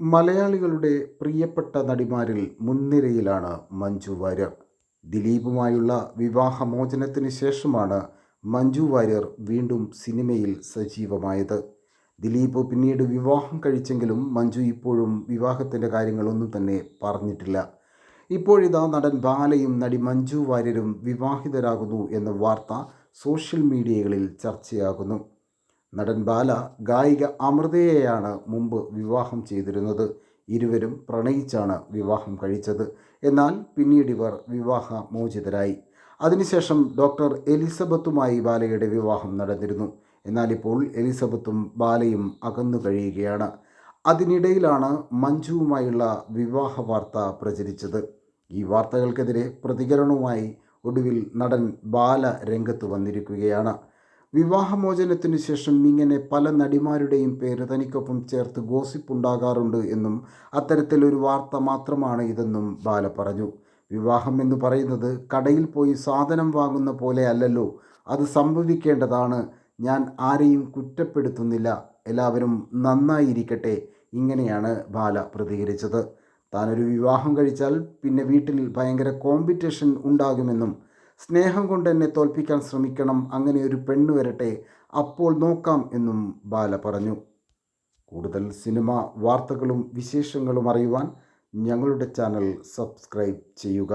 മലയാളികളുടെ പ്രിയപ്പെട്ട നടിമാരിൽ മുൻനിരയിലാണ് മഞ്ജു വാര്യർ. ദിലീപുമായുള്ള വിവാഹമോചനത്തിന് ശേഷമാണ് മഞ്ജു വാര്യർ വീണ്ടും സിനിമയിൽ സജീവമായത്. ദിലീപ് പിന്നീട് വിവാഹം കഴിച്ചെങ്കിലും മഞ്ജു ഇപ്പോഴും വിവാഹത്തിന്റെ കാര്യങ്ങളൊന്നും തന്നെ പറഞ്ഞിട്ടില്ല. ഇപ്പോഴിതാ നടൻ ബാലയും നടി മഞ്ജു വാര്യരും വിവാഹിതരാകുന്നു എന്ന വാർത്ത സോഷ്യൽ മീഡിയകളിൽ ചർച്ചയാകുന്നു. നടൻ ബാല ഗായിക അമൃതയെയാണ് മുമ്പ് വിവാഹം ചെയ്തിരുന്നത്. ഇരുവരും പ്രണയിച്ചാണ് വിവാഹം കഴിച്ചത്. എന്നാൽ പിന്നീട് ഇവർ വിവാഹ മോചിതരായി അതിനുശേഷം ഡോക്ടർ എലിസബത്തുമായി ബാലയുടെ വിവാഹം നടന്നിരുന്നു. എന്നാൽ ഇപ്പോൾ എലിസബത്തും ബാലയും അകന്നു കഴിയുകയാണ്. അതിനിടയിലാണ് മഞ്ജുവുമായുള്ള വിവാഹ വാർത്ത പ്രചരിച്ചത്. ഈ വാർത്തകൾക്കെതിരെ പ്രതികരണവുമായി ഒടുവിൽ നടൻ ബാല രംഗത്ത് വന്നിരിക്കുകയാണ്. വിവാഹമോചനത്തിനു ശേഷം ഇങ്ങനെ പല നടിമാരുടെയും പേര് തനിക്കൊപ്പം ചേർത്ത് ഗോസിപ്പ് ഉണ്ടാകാറുണ്ട് എന്നും അത്തരത്തിലൊരു വാർത്ത മാത്രമാണ് ഇതെന്നും ബാല പറഞ്ഞു. വിവാഹം എന്ന് പറയുന്നത് കടയിൽ പോയി സാധനം വാങ്ങുന്ന പോലെ അല്ലല്ലോ. അത് സംഭവിക്കേണ്ടതാണ്. ഞാൻ ആരെയും കുറ്റപ്പെടുത്തുന്നില്ല. എല്ലാവരും നന്നായിരിക്കട്ടെ. ഇങ്ങനെയാണ് ബാല പ്രതികരിച്ചത്. താനൊരു വിവാഹം കഴിച്ചാൽ പിന്നെ വീട്ടിൽ ഭയങ്കര കോമ്പറ്റീഷൻ ഉണ്ടാകുമെന്നും സ്നേഹം കൊണ്ട് എന്നെ തോൽപ്പിക്കാൻ ശ്രമിക്കണം അങ്ങനെ ഒരു പെണ്ണ് വരട്ടെ അപ്പോൾ നോക്കാം എന്നും ബാല പറഞ്ഞു. കൂടുതൽ സിനിമ വാർത്തകളും വിശേഷങ്ങളും അറിയുവാൻ ഞങ്ങളുടെ ചാനൽ സബ്സ്ക്രൈബ് ചെയ്യുക.